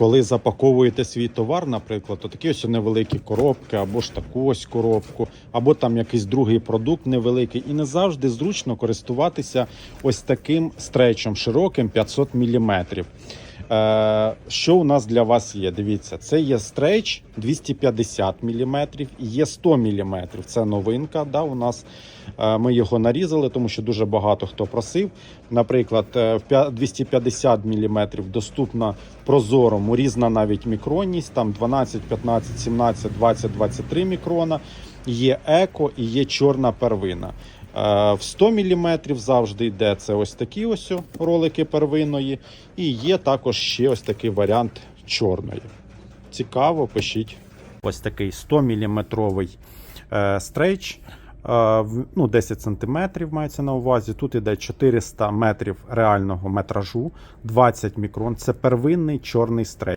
коли запаковуєте свій товар, наприклад, то такі ось невеликі коробки, або ж таку ось коробку, або там якийсь другий продукт невеликий. І не завжди зручно користуватися ось таким стречем широким 500 мм. Е, що у нас для вас є? Дивіться, це є стрейч 250 мм і є 100 мм. Це новинка. Да, у нас Е, ми його нарізали, тому що дуже багато хто просив. Наприклад, е, в 250 мм доступна прозорому різна навіть мікронність, там 12, 15, 17, 20, 23 мікрона. Є еко і є чорна первина. Е, В 100 мм завжди йде це ось такі ось ролики первинної, і є також ще ось такий варіант чорної. Цікаво, пишіть. Ось такий 100 мм стрейч. Е, Ну, 10 см мається на увазі. Тут іде 400 метрів реального метражу, 20 мікрон. Це первинний чорний стрейч.